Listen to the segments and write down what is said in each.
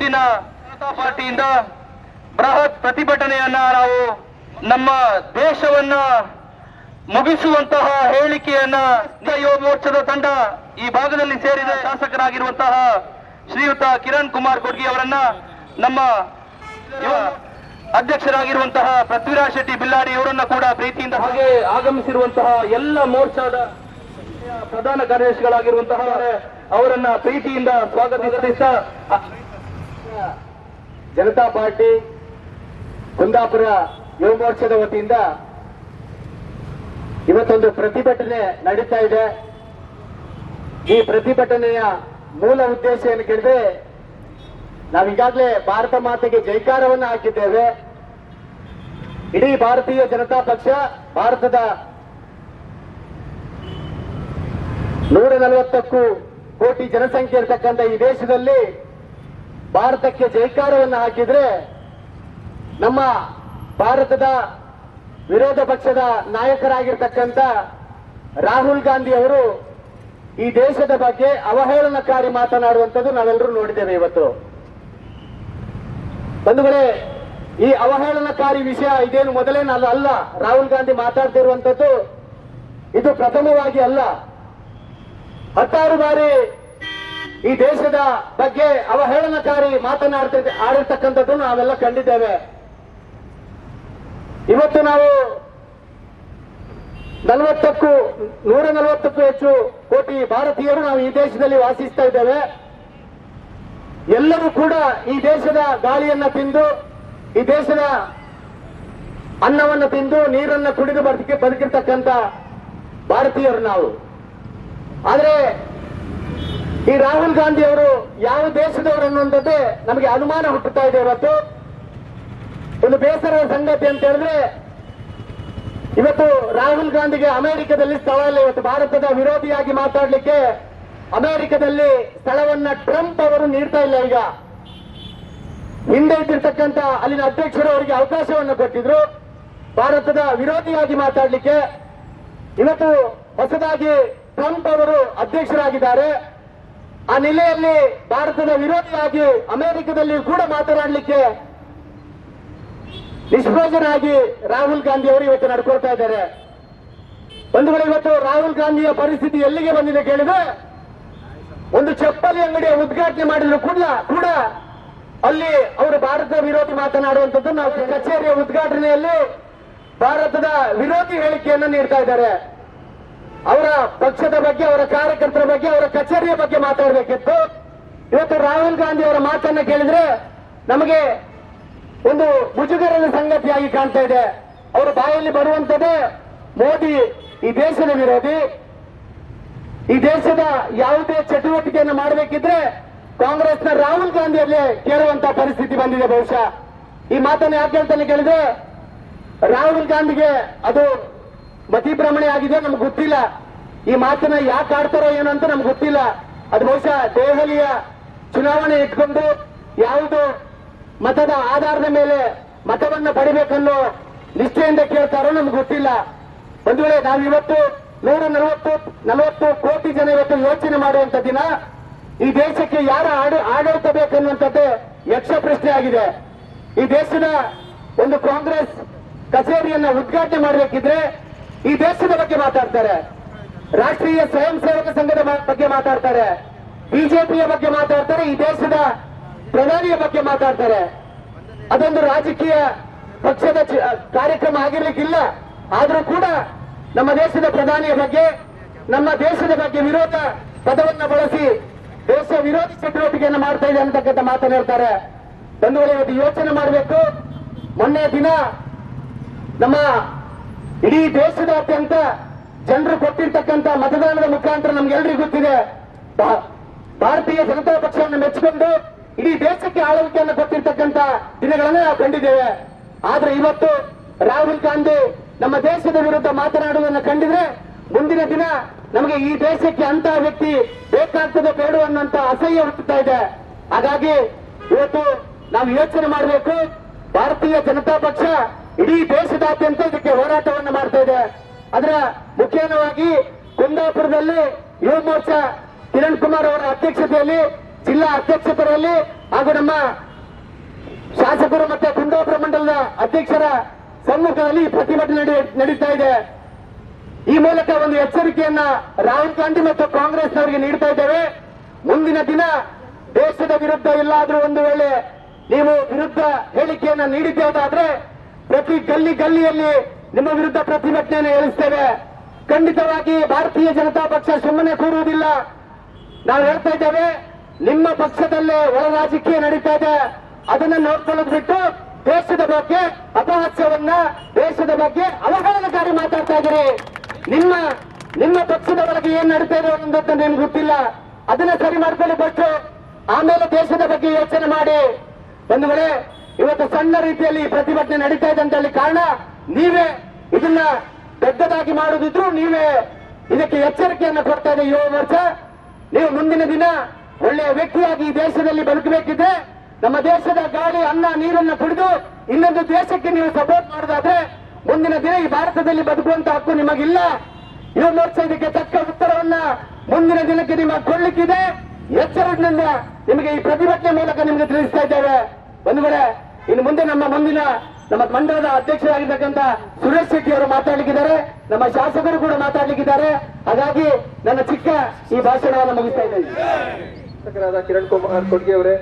ದಿನ ಜನತಾ ಪಾರ್ಟಿಯಿಂದ ಬೃಹತ್ ಪ್ರತಿಭಟನೆಯನ್ನ ನಾವು ನಮ್ಮ ದೇಶವನ್ನ ಮುಗಿಸುವಂತಹ ಹೇಳಿಕೆಯನ್ನ ಯುವ ಮೋರ್ಚಾದ ತಂಡ ಈ ಭಾಗದಲ್ಲಿ ಸೇರಿದ ಶಾಸಕರಾಗಿರುವಂತಹ ಶ್ರೀಯುತ ಕಿರಣ್ ಕುಮಾರ್ ಕೊಡ್ಗಿ ಅವರನ್ನ ನಮ್ಮ ಅಧ್ಯಕ್ಷರಾಗಿರುವಂತಹ ಪೃಥ್ವಿರಾಜ್ ಶೆಟ್ಟಿ ಬಿಲ್ಲಾಡಿ ಅವರನ್ನ ಕೂಡ ಪ್ರೀತಿಯಿಂದ ಹಾಗೆ ಆಗಮಿಸಿರುವಂತಹ ಎಲ್ಲ ಮೋರ್ಚಾದ ಪ್ರಧಾನ ಕಾರ್ಯದರ್ಶಿಗಳಾಗಿರುವಂತಹ ಅವರನ್ನ ಪ್ರೀತಿಯಿಂದ ಸ್ವಾಗತಿಸುತ್ತಾ ಜನತಾ ಪಾರ್ಟಿ ಕುಂದಾಪುರ ಯುವ ಮೋರ್ಚಾದ ವತಿಯಿಂದ ಇವತ್ತೊಂದು ಪ್ರತಿಭಟನೆ ನಡೀತಾ ಇದೆ. ಈ ಪ್ರತಿಭಟನೆಯ ಮೂಲ ಉದ್ದೇಶ ಏನು ಕೇಳಿದ್ರೆ ನಾವೀಗಾಗಲೇ ಭಾರತ ಮಾತೆಗೆ ಜೈಕಾರವನ್ನು ಹಾಕಿದ್ದೇವೆ. ಇಡೀ ಭಾರತೀಯ ಜನತಾ ಪಕ್ಷ ಭಾರತದ ನೂರ ನಲವತ್ತಕ್ಕೂ ಕೋಟಿ ಜನಸಂಖ್ಯೆ ಇರತಕ್ಕಂಥ ಈ ದೇಶದಲ್ಲಿ ಭಾರತಕ್ಕೆ ಜೈಕಾರವನ್ನು ಹಾಕಿದ್ರೆ ನಮ್ಮ ಭಾರತದ ವಿರೋಧ ಪಕ್ಷದ ನಾಯಕರಾಗಿರ್ತಕ್ಕಂಥ ರಾಹುಲ್ ಗಾಂಧಿ ಅವರು ಈ ದೇಶದ ಬಗ್ಗೆ ಅವಹೇಳನಕಾರಿ ಮಾತನಾಡುವಂಥದ್ದು ನಾವೆಲ್ಲರೂ ನೋಡಿದ್ದೇವೆ ಇವತ್ತು. ಬಂಧುಗಳೇ, ಈ ಅವಹೇಳನಕಾರಿ ವಿಷಯ ಇದೇನು ಮೊದಲೇ ನಾನು ಅಲ್ಲ. ರಾಹುಲ್ ಗಾಂಧಿ ಮಾತಾಡ್ತಿರುವಂಥದ್ದು ಇದು ಪ್ರಥಮವಾಗಿ ಅಲ್ಲ. ಹತ್ತಾರು ಬಾರಿ ಈ ದೇಶದ ಬಗ್ಗೆ ಅವಹೇಳನಕಾರಿ ಮಾತನಾಡ್ತಿದ್ದ ಆಡಿರ್ತಕ್ಕಂಥದ್ದು ನಾವೆಲ್ಲ ಕಂಡಿದ್ದೇವೆ. ಇವತ್ತು ನಾವು ನಲವತ್ತಕ್ಕೂ ನೂರ ನಲವತ್ತಕ್ಕೂ ಹೆಚ್ಚು ಕೋಟಿ ಭಾರತೀಯರು ನಾವು ಈ ದೇಶದಲ್ಲಿ ವಾಸಿಸ್ತಾ ಇದ್ದೇವೆ. ಎಲ್ಲರೂ ಕೂಡ ಈ ದೇಶದ ಗಾಳಿಯನ್ನ ತಿಂದು, ಈ ದೇಶದ ಅನ್ನವನ್ನು ತಿಂದು, ನೀರನ್ನು ಕುಡಿದು ಬದುಕಿ ಬದುಕಿರ್ತಕ್ಕಂಥ ಭಾರತೀಯರು ನಾವು. ಆದ್ರೆ ಈ ರಾಹುಲ್ ಗಾಂಧಿ ಅವರು ಯಾವ ದೇಶದವರು ಅನ್ನುವಂಥದ್ದೇ ನಮಗೆ ಅನುಮಾನ ಹುಟ್ಟುತ್ತಾ ಇದೆ ಇವತ್ತು. ಒಂದು ಬೇಸರದ ಸಂಗತಿ ಅಂತ ಹೇಳಿದ್ರೆ, ಇವತ್ತು ರಾಹುಲ್ ಗಾಂಧಿಗೆ ಅಮೆರಿಕದಲ್ಲಿ ಸ್ಥಳ ಇಲ್ಲ. ಇವತ್ತು ಭಾರತದ ವಿರೋಧಿಯಾಗಿ ಮಾತಾಡಲಿಕ್ಕೆ ಅಮೆರಿಕದಲ್ಲಿ ಸ್ಥಳವನ್ನ ಟ್ರಂಪ್ ಅವರು ನೀಡ್ತಾ ಇಲ್ಲ ಈಗ. ಹಿಂದೆ ಇದ್ದಿರ್ತಕ್ಕಂಥ ಅಲ್ಲಿನ ಅಧ್ಯಕ್ಷರು ಅವರಿಗೆ ಅವಕಾಶವನ್ನು ಕೊಟ್ಟಿದ್ರು. ಭಾರತದ ವಿರೋಧಿಯಾಗಿ ಮಾತಾಡಲಿಕ್ಕೆ ಇವತ್ತು ಹೊಸದಾಗಿ ಟ್ರಂಪ್ ಅವರು ಅಧ್ಯಕ್ಷರಾಗಿದ್ದಾರೆ. ಆ ನೆಲೆಯಲ್ಲಿ ಭಾರತದ ವಿರೋಧಿಯಾಗಿ ಅಮೆರಿಕದಲ್ಲಿ ಕೂಡ ಮಾತನಾಡಲಿಕ್ಕೆ ನಿಷ್ಪ್ರಯೋಜನಾಗಿ ರಾಹುಲ್ ಗಾಂಧಿ ಅವರು ಇವತ್ತು ನಡ್ಕೊಳ್ತಾ ಇದ್ದಾರೆ. ಒಂದು ವೇಳೆ ಇವತ್ತು ರಾಹುಲ್ ಗಾಂಧಿಯ ಪರಿಸ್ಥಿತಿ ಎಲ್ಲಿಗೆ ಬಂದಿದೆ ಕೇಳಿದ್ರೆ ಒಂದು ಚಪ್ಪಲಿ ಅಂಗಡಿಯ ಉದ್ಘಾಟನೆ ಮಾಡಿದ್ರು ಕೂಡ ಕೂಡ ಅಲ್ಲಿ ಅವರು ಭಾರತ ವಿರೋಧಿ ಮಾತನಾಡುವಂಥದ್ದು ನಾವು ಕಚೇರಿಯ ಉದ್ಘಾಟನೆಯಲ್ಲಿ ಭಾರತದ ವಿರೋಧಿ ಹೇಳಿಕೆಯನ್ನು ನೀಡ್ತಾ ಇದ್ದಾರೆ. ಅವರ ಪಕ್ಷದ ಬಗ್ಗೆ, ಅವರ ಕಾರ್ಯಕರ್ತರ ಬಗ್ಗೆ, ಅವರ ಕಚೇರಿಯ ಬಗ್ಗೆ ಮಾತಾಡಬೇಕಿತ್ತು. ಇವತ್ತು ರಾಹುಲ್ ಗಾಂಧಿ ಅವರ ಮಾತನ್ನ ಕೇಳಿದ್ರೆ ನಮಗೆ ಒಂದು ಮುಜುಗರದ ಸಂಗತಿಯಾಗಿ ಕಾಣ್ತಾ ಇದೆ. ಅವರ ಬಾಯಲ್ಲಿ ಬರುವಂತದ್ದೇ ಮೋದಿ, ಈ ದೇಶದ ವಿರೋಧಿ. ಈ ದೇಶದ ಯಾವುದೇ ಚಟುವಟಿಕೆಯನ್ನು ಮಾಡಬೇಕಿದ್ರೆ ಕಾಂಗ್ರೆಸ್ನ ರಾಹುಲ್ ಗಾಂಧಿಯಲ್ಲಿ ಕೇಳುವಂತಹ ಪರಿಸ್ಥಿತಿ ಬಂದಿದೆ ಬಹುಶಃ. ಈ ಮಾತನ್ನು ಯಾಕೆ ಹೇಳ್ತಾನೆ ಕೇಳಿದ್ರೆ ರಾಹುಲ್ ಗಾಂಧಿಗೆ ಅದು ಮತಿಭ್ರಮಣೆ ಆಗಿದೆ ನಮ್ಗೆ ಗೊತ್ತಿಲ್ಲ. ಈ ಮಾತನ್ನ ಯಾಕೆ ಆಡ್ತಾರೋ ಏನೋ ಅಂತ ನಮ್ಗೆ ಗೊತ್ತಿಲ್ಲ. ಅದು ಬಹುಶಃ ದೆಹಲಿಯ ಚುನಾವಣೆ ಇಟ್ಕೊಂಡು ಯಾವುದು ಮತದ ಆಧಾರದ ಮೇಲೆ ಮತವನ್ನ ಪಡಿಬೇಕನ್ನೋ ನಿಷ್ಠೆಯಿಂದ ಕೇಳ್ತಾರೋ ನಮ್ಗೆ ಗೊತ್ತಿಲ್ಲ. ಒಂದು ವೇಳೆ ನಾವು ಇವತ್ತು ನೂರ ನಲವತ್ತು ನಲವತ್ತು ಕೋಟಿ ಜನ ಇವತ್ತು ಯೋಚನೆ ಮಾಡುವಂತ ದಿನ. ಈ ದೇಶಕ್ಕೆ ಯಾರು ಆಡ- ಆಡಳಿತ ಬೇಕನ್ನುವಂಥದ್ದೇ ಯಕ್ಷ ಪ್ರಶ್ನೆ ಆಗಿದೆ. ಈ ದೇಶದ ಒಂದು ಕಾಂಗ್ರೆಸ್ ಕಚೇರಿಯನ್ನ ಉದ್ಘಾಟನೆ ಮಾಡಬೇಕಿದ್ರೆ ಈ ದೇಶದ ಬಗ್ಗೆ ಮಾತಾಡ್ತಾರೆ. ರಾಷ್ಟ್ರೀಯ ಸ್ವಯಂ ಸೇವಕ ಸಂಘದ ಬಗ್ಗೆ ಮಾತಾಡ್ತಾರೆ. ಬಿಜೆಪಿಯ ಬಗ್ಗೆ ಮಾತಾಡ್ತಾರೆ. ಈ ದೇಶದ ಪ್ರಧಾನಿಯ ಬಗ್ಗೆ ಮಾತಾಡ್ತಾರೆ. ಅದೊಂದು ರಾಜಕೀಯ ಪಕ್ಷದ ಕಾರ್ಯಕ್ರಮ ಆಗಿರ್ಲಿಕ್ಕಿಲ್ಲ. ಆದ್ರೂ ಕೂಡ ನಮ್ಮ ದೇಶದ ಪ್ರಧಾನಿಯ ಬಗ್ಗೆ, ನಮ್ಮ ದೇಶದ ಬಗ್ಗೆ ವಿರೋಧ ಪದವನ್ನ ಬಳಸಿ ದೇಶ ವಿರೋಧಿ ಚಟುವಟಿಕೆಯನ್ನು ಮಾಡ್ತಾ ಇದೆ ಅಂತಕ್ಕಂಥ ಮಾತನಾಡ್ತಾರೆ ಬಂಧುಗಳು, ಇವತ್ತು ಯೋಚನೆ ಮಾಡಬೇಕು. ಮೊನ್ನೆ ದಿನ ನಮ್ಮ ಇಡೀ ದೇಶದಾದ್ಯಂತ ಜನರು ಕೊಟ್ಟಿರ್ತಕ್ಕಂಥ ಮತದಾನದ ಮುಖಾಂತರ ನಮ್ಗೆಲ್ರಿಗೂ ಗೊತ್ತಿದೆ. ಭಾರತೀಯ ಜನತಾ ಪಕ್ಷವನ್ನು ಮೆಚ್ಚಿಕೊಂಡು ಇಡೀ ದೇಶಕ್ಕೆ ಆಳ್ವಿಕೆಯನ್ನು ಕೊಟ್ಟಿರ್ತಕ್ಕಂಥ ದಿನಗಳನ್ನು ನಾವು ಕಂಡಿದ್ದೇವೆ. ಆದ್ರೆ ಇವತ್ತು ರಾಹುಲ್ ಗಾಂಧಿ ನಮ್ಮ ದೇಶದ ವಿರುದ್ಧ ಮಾತನಾಡುವುದನ್ನು ಕಂಡಿದ್ರೆ ಮುಂದಿನ ದಿನ ನಮಗೆ ಈ ದೇಶಕ್ಕೆ ಅಂತ ವ್ಯಕ್ತಿ ಬೇಕಾಗ್ತದೆ ಬೇಡು ಅನ್ನುವಂತ ಅಸಹ್ಯ ಹುಟ್ಟುತ್ತಾ ಇದೆ. ಹಾಗಾಗಿ ಇವತ್ತು ನಾವು ಯೋಚನೆ ಮಾಡಬೇಕು, ಭಾರತೀಯ ಜನತಾ ಪಕ್ಷ ಇಡೀ ದೇಶದಾದ್ಯಂತ ಇದಕ್ಕೆ ಹೋರಾಟವನ್ನು ಮಾಡ್ತಾ ಇದೆ. ಅದರ ಮುಖ್ಯವಾಗಿ ಕುಂದಾಪುರದಲ್ಲಿ ಯುವ ಮೋರ್ಚಾ ಕಿರಣ್ ಕುಮಾರ್ ಅವರ ಅಧ್ಯಕ್ಷತೆಯಲ್ಲಿ, ಜಿಲ್ಲಾ ಅಧ್ಯಕ್ಷತರಲ್ಲಿ ಹಾಗೂ ನಮ್ಮ ಶಾಸಕರು ಮತ್ತೆ ಕುಂದಾಪುರ ಮಂಡಲದ ಅಧ್ಯಕ್ಷರ ಸಮ್ಮುಖದಲ್ಲಿ ಪ್ರತಿಭಟನೆ ನಡೆ- ನಡೀತಾ ಇದೆ. ಈ ಮೂಲಕ ಒಂದು ಎಚ್ಚರಿಕೆಯನ್ನ ರಾಹುಲ್ ಗಾಂಧಿ ಮತ್ತು ಕಾಂಗ್ರೆಸ್ನವರಿಗೆ ನೀಡ್ತಾ ಇದ್ದೇವೆ. ಮುಂದಿನ ದಿನ ದೇಶದ ವಿರುದ್ಧ ಎಲ್ಲಾದರೂ ಒಂದು ವೇಳೆ ನೀವು ವಿರುದ್ಧ ಹೇಳಿಕೆಯನ್ನ ನೀಡಿದ್ದೇವಾದ್ರೆ ಪ್ರತಿ ಗಲ್ಲಿ ಗಲ್ಲಿಯಲ್ಲಿ ನಿಮ್ಮ ವಿರುದ್ಧ ಪ್ರತಿಭಟನೆಯನ್ನು ಏರಿಸ್ತೇವೆ ಖಂಡಿತವಾಗಿ ಭಾರತೀಯ ಜನತಾ ಪಕ್ಷ ಸುಮ್ಮನೆ ಕೂರುವುದಿಲ್ಲ. ನಾವು ಹೇಳ್ತಾ ಇದ್ದೇವೆ, ನಿಮ್ಮ ಪಕ್ಷದಲ್ಲೇ ಒಳ ರಾಜಕೀಯ ನಡೀತಾ ಇದೆ. ಅದನ್ನ ನೋಡ್ಕೊಳ್ಳೋದು ಬಿಟ್ಟು ದೇಶದ ಬಗ್ಗೆ ಅಪಹಾಸ್ಯವನ್ನ ದೇಶದ ಬಗ್ಗೆ ಅವಹೇಳನಕಾರಿ ಮಾತಾಡ್ತಾ ಇದ್ದೀರಿ. ನಿಮ್ಮ ನಿಮ್ಮ ಪಕ್ಷದ ಒಳಗೆ ಏನ್ ನಡೀತಾ ಇದೆ ಅನ್ನೋದನ್ನ ನಿಮ್ಗೆ ಗೊತ್ತಿಲ್ಲ. ಅದನ್ನ ಸರಿ ಮಾಡ್ಕೊಳ್ಳಿ ಬಿಟ್ಟು ಆಮೇಲೆ ದೇಶದ ಬಗ್ಗೆ ಯೋಚನೆ ಮಾಡಿ. ಒಂದು ವೇಳೆ ಇವತ್ತು ಸಣ್ಣ ರೀತಿಯಲ್ಲಿ ಪ್ರತಿಭಟನೆ ನಡೀತಾ ಇದೆ ಅಂತ ಹೇಳಿ ಕಾರಣ, ನೀವೇ ಇದನ್ನ ದೊಡ್ಡದಾಗಿ ಮಾಡುದಿದ್ರು ನೀವೇ ಇದಕ್ಕೆ ಎಚ್ಚರಿಕೆಯನ್ನು ಕೊಡ್ತಾ ಇದೆ ಯುವ ವರ್ಷ ನೀವು ಮುಂದಿನ ದಿನ ಒಳ್ಳೆಯ ವ್ಯಕ್ತಿಯಾಗಿ ಈ ದೇಶದಲ್ಲಿ ಬದುಕಬೇಕಿದೆ ನಮ್ಮ ದೇಶದ ಗಾಳಿ, ಅನ್ನ, ನೀರನ್ನು ಕುಡಿದು ಇನ್ನೊಂದು ದೇಶಕ್ಕೆ ನೀವು ಸಪೋರ್ಟ್ ಮಾಡೋದಾದ್ರೆ ಮುಂದಿನ ದಿನ ಈ ಭಾರತದಲ್ಲಿ ಬದುಕುವಂತ ಹಕ್ಕು ನಿಮಗಿಲ್ಲ. ಯುವ ಮೋರ್ಚಾ ಇದಕ್ಕೆ ತಕ್ಕ ಉತ್ತರವನ್ನ ಮುಂದಿನ ದಿನಕ್ಕೆ ನಿಮಗೆ ಕೊಡ್ಲಿಕ್ಕಿದೆ. ಎಚ್ಚರದಿಂದ ನಿಮಗೆ ಈ ಪ್ರತಿಭಟನೆ ಮೂಲಕ ನಿಮಗೆ ತಿಳಿಸ್ತಾ ಇದ್ದೇವೆ. ಬಂಧುಗಳೇ ಇನ್ನು ಮುಂದೆ ನಮ್ಮ ಮುಂದಿನ ನಮ್ಮ ಮಂಡಲದ ಅಧ್ಯಕ್ಷರಾಗಿರ್ತಕ್ಕಂಥ ಸುರೇಶ್ ಶೆಟ್ಟಿ ಅವರು ಮಾತಾಡ್ಲಿಕ್ಕಿದ್ದಾರೆ, ನಮ್ಮ ಶಾಸಕರು ಕೂಡ ಮಾತಾಡ್ಲಿಕ್ಕಿದ್ದಾರೆ. ಹಾಗಾಗಿ ನನ್ನ ಚಿಕ್ಕ ಈ ಭಾಷಣವನ್ನು ಮುಗಿಸ್ತಾ ಇದ್ದೇನೆ. ಕಿರಣ್ ಕುಮಾರ್ ಕೊಡ್ಗೆ ಅವರೇ,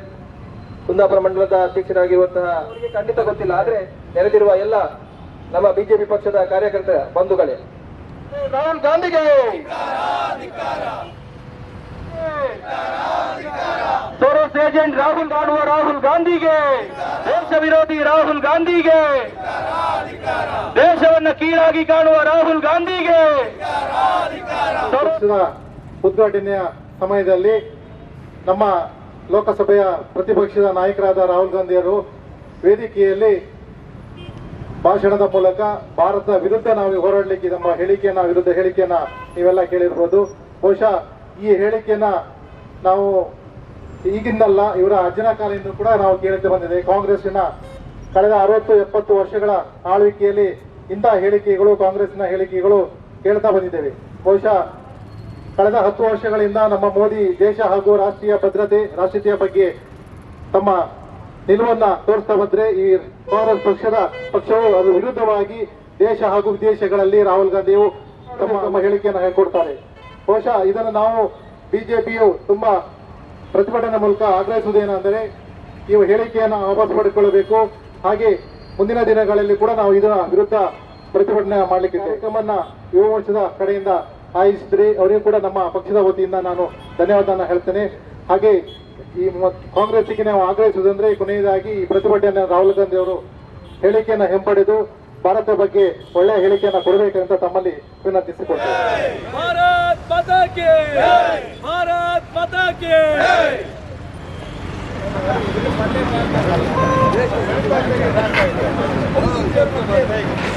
ಕುಂದಾಪುರ ಮಂಡಲದ ಅಧ್ಯಕ್ಷರಾಗಿರುವಂತಹ ಅವರಿಗೆ ಖಂಡಿತ ಗೊತ್ತಿಲ್ಲ, ಆದ್ರೆ ನೆರೆದಿರುವ ಎಲ್ಲ ನಮ್ಮ ಬಿಜೆಪಿ ಪಕ್ಷದ ಕಾರ್ಯಕರ್ತರ ಬಂಧುಗಳೇ. ರಾಹುಲ್ ಗಾಂಧಿಗೆ ಸೋರೋಸ್ ಏಜೆಂಟ್ ರಾಹುಲ್ ಮಾಡುವ ರಾಹುಲ್ ಗಾಂಧಿಗೆ ದೇಶ ವಿರೋಧಿ ರಾಹುಲ್ ಗಾಂಧಿಗೆ. ದೇಶವನ್ನು ಕೀಳಾಗಿ ಕಾಣುವ ರಾಹುಲ್ ಗಾಂಧಿಗೆ. ಉದ್ಘಾಟನೆಯ ಸಮಯದಲ್ಲಿ ನಮ್ಮ ಲೋಕಸಭೆಯ ಪ್ರತಿಪಕ್ಷದ ನಾಯಕರಾದ ರಾಹುಲ್ ಗಾಂಧಿಯವರು ವೇದಿಕೆಯಲ್ಲಿ ಭಾಷಣದ ಮೂಲಕ ಭಾರತದ ವಿರುದ್ಧ ನಾವು ಹೋರಾಡಲಿಕ್ಕೆ ನಮ್ಮ ಹೇಳಿಕೆಯನ್ನ, ವಿರುದ್ಧ ಹೇಳಿಕೆಯನ್ನ ನೀವೆಲ್ಲ ಕೇಳಿರ್ಬೋದು. ಬಹುಶಃ ಈ ಹೇಳಿಕೆಯನ್ನ ನಾವು ಈಗಿಂದಲ್ಲ ಇವರ ಅಜ್ಜನ ಕಾಲದಿಂದ ಕೂಡ ನಾವು ಕೇಳುತ್ತಾ ಬಂದಿದೆ. ಕಾಂಗ್ರೆಸ್ಸಿನ ಕಳೆದ ಅರವತ್ತು, ಎಪ್ಪತ್ತು ವರ್ಷಗಳ ಆಳ್ವಿಕೆಯಲ್ಲಿ ಇಂತಹ ಹೇಳಿಕೆಗಳು ಕಾಂಗ್ರೆಸ್ನ ಹೇಳಿಕೆಗಳು ಕೇಳ್ತಾ ಬಂದಿದ್ದೇವೆ. ಬಹುಶಃ ಕಳೆದ ಹತ್ತು ವರ್ಷಗಳಿಂದ ನಮ್ಮ ಮೋದಿ ದೇಶ ಹಾಗೂ ರಾಷ್ಟ್ರೀಯ ಭದ್ರತೆ, ರಾಷ್ಟ್ರೀಯತೆಯ ಬಗ್ಗೆ ತಮ್ಮ ನಿಲುವನ್ನ ತೋರಿಸ್ತಾ ಬಂದ್ರೆ ಈ ಕಾಂಗ್ರೆಸ್ ಪಕ್ಷದ ಪಕ್ಷವು ಅದರ ವಿರುದ್ಧವಾಗಿ ದೇಶ ಹಾಗೂ ವಿದೇಶಗಳಲ್ಲಿ ರಾಹುಲ್ ಗಾಂಧಿಯು ತಮ್ಮ ತಮ್ಮ ಹೇಳಿಕೆಯನ್ನು ಹೇಳ್ಕೊಡ್ತಾರೆ. ಬಹುಶಃ ಇದನ್ನು ನಾವು ಬಿಜೆಪಿಯು ತುಂಬಾ ಪ್ರತಿಭಟನೆ ಮೂಲಕ ಆಗ್ರಹಿಸುವುದೇನೆಂದರೆ ಈ ಹೇಳಿಕೆಯನ್ನು ವಾಪಸ್ ಪಡೆದುಕೊಳ್ಳಬೇಕು. ಹಾಗೆ ಮುಂದಿನ ದಿನಗಳಲ್ಲಿ ಕೂಡ ನಾವು ಇದರ ವಿರುದ್ಧ ಪ್ರತಿಭಟನೆ ಮಾಡಲಿಕ್ಕೆ ಕಾರ್ಯಕ್ರಮವನ್ನ ಯುವ ಕಡೆಯಿಂದ ಆಯೋಜಿಸಿದ್ರಿ ಅವರಿಗೂ ಕೂಡ ನಮ್ಮ ಪಕ್ಷದ ವತಿಯಿಂದ ನಾನು ಧನ್ಯವಾದನ ಹೇಳ್ತೇನೆ. ಹಾಗೆ ಈ ಕಾಂಗ್ರೆಸ್ಸಿಗೆ ನಾವು ಆಗ್ರಹಿಸುವುದಂದ್ರೆ ಕೊನೆಯದಾಗಿ ಈ ಪ್ರತಿಭಟನೆ ರಾಹುಲ್ ಗಾಂಧಿ ಅವರು ಹೇಳಿಕೆಯನ್ನು ಹಿಂಪಡೆದು ಭಾರತ ಬಗ್ಗೆ ಒಳ್ಳೆಯ ಹೇಳಿಕೆಯನ್ನು ಕೊಡಬೇಕಂತ ತಮ್ಮಲ್ಲಿ ವಿನಂತಿಸಿಕೊಳ್ತೇನೆ. भारत माता के। भारत माता की।